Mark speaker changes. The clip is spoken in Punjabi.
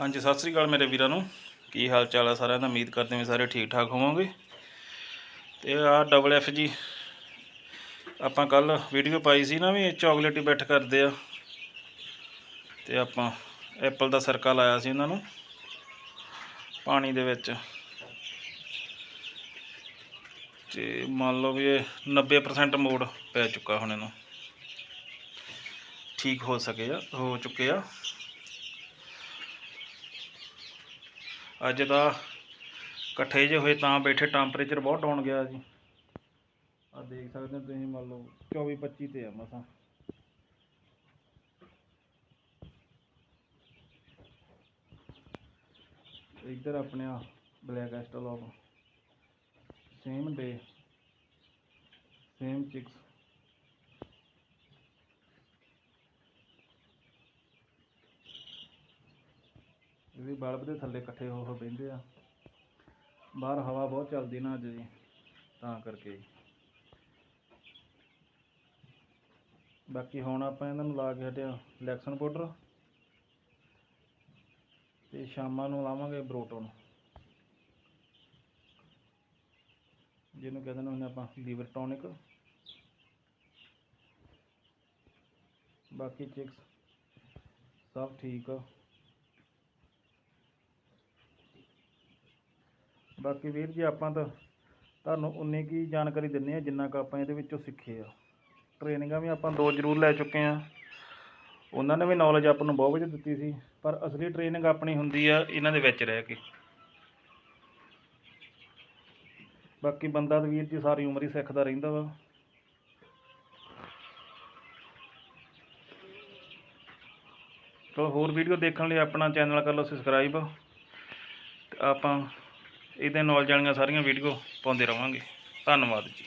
Speaker 1: ਹਾਂਜੀ, ਸਤਿ ਸ੍ਰੀ ਅਕਾਲ ਮੇਰੇ ਵੀਰਾਂ ਨੂੰ। ਕੀ ਹਾਲ ਚਾਲ ਆ ਸਾਰਿਆਂ ਦਾ? ਉਮੀਦ ਕਰਦੇ ਹਾਂ ਸਾਰੇ ਠੀਕ ਠਾਕ ਹੋਵੋਗੇ। ਤੇ ਆ ਡਬਲ ਐਫ ਜੀ, ਆਪਾਂ ਕੱਲ ਵੀਡੀਓ ਪਾਈ ਸੀ ਨਾ ਵੀ ਚਾਕਲੇਟੀ ਬੈਠ ਕਰਦੇ ਆ। ਤੇ ਆਪਾਂ ਐਪਲ ਦਾ ਸਰਕਾ ਲਾਇਆ ਸੀ ਇਹਨਾਂ ਨੂੰ, ਪਾਣੀ ਦੇ ਵਿੱਚ। ਤੇ ਮੰਨ ਲਓ ਵੀ ਇਹ 90% ਮੋੜ ਪੈ ਚੁੱਕਾ ਹੁਣ ਇਹਨੂੰ। ਠੀਕ ਹੋ ਸਕੇ ਆ, ਹੋ ਚੁੱਕੇ ਆ। ਅੱਜ ਦਾ ਇਕੱਠੇ ਜੇ ਹੋਏ ਤਾਂ ਬੈਠੇ ਟੈਂਪਰੇਚਰ ਬਹੁਤ ਡਾਊਨ ਗਿਆ ਜੀ। ਆ ਦੇਖ ਸਕਦੇ ਹੋ ਤੁਸੀਂ, ਮੰਨ ਲਓ 24 25 ਤੇ ਆ ਮਸਾਂ। ਇੱਧਰ ਆਪਣੇ ਆ black australorp same day same chicks ਇਹ ਵੀ ਬਲਬ ਦੇ ਥੱਲੇ ਇਕੱਠੇ ਹੋ ਹੋ ਬਹਿੰਦੇ ਆ। ਬਾਹਰ ਹਵਾ ਬਹੁਤ ਚੱਲਦੀ ਨਾ ਅੱਜ ਜੀ ਤਾਂ ਕਰਕੇ। ਬਾਕੀ ਹੁਣ ਆਪਾਂ ਇਹਨਾਂ ਨੂੰ ਲਾ ਕੇ ਹਟਿਆ ਲੈਕਸਨ ਪਾਊਡਰ। ਤੇ ਸ਼ਾਮਾਂ ਨੂੰ ਲਾਵਾਂਗੇ ਬਰੋਟੋਨ ਜਿਹਨੂੰ ਕਹਿੰਦੇ ਨੇ ਹੁੰਦੇ ਆਪਾਂ ਲੀਵਰ ਟੌਨਿਕ। ਬਾਕੀ ਚਿਕਸ ਸਭ ਠੀਕ ਆ। ਬਾਕੀ ਵੀਰ ਜੀ ਆਪਾਂ ਤਾਂ ਤੁਹਾਨੂੰ ਉਨੀ ਕੀ ਜਾਣਕਾਰੀ ਦਿੰਨੇ ਆ, ਜਿੰਨਾ ਕੁ ਆਪਾਂ ਇਹਦੇ ਵਿੱਚੋਂ ਸਿੱਖੇ ਆ। ਟ੍ਰੇਨਿੰਗਾਂ ਵੀ ਆਪਾਂ ਦੋ ਜ਼ਰੂਰ ਲੈ ਚੁੱਕੇ ਆ। ਉਹਨਾਂ ਨੇ ਵੀ ਨੌਲੇਜ ਆਪਾਂ ਨੂੰ ਬਹੁਤ ਵਧੀਆ ਦਿੱਤੀ ਸੀ, ਪਰ ਅਸਲੀ ਟ੍ਰੇਨਿੰਗ ਆਪਣੀ ਹੁੰਦੀ ਆ ਇਹਨਾਂ ਦੇ ਵਿੱਚ ਰਹਿ ਕੇ। ਬਾਕੀ ਬੰਦਾ ਤਾਂ ਵੀਰ ਜੀ ਸਾਰੀ ਉਮਰ ਹੀ ਸਿੱਖਦਾ ਰਹਿੰਦਾ ਵਾ। ਤੋ ਹੋਰ ਵੀਡੀਓ ਦੇਖਣ ਲਈ ਆਪਣਾ ਚੈਨਲ ਕਰ ਲਓ ਸਬਸਕ੍ਰਾਈਬ ਤੇ ਆਪਾਂ ਇਹਦੇ ਨਾਲ ਵਾਲੀਆਂ ਸਾਰੀਆਂ ਵੀਡੀਓ ਪਾਉਂਦੇ ਰਵਾਂਗੇ। ਧੰਨਵਾਦ ਜੀ।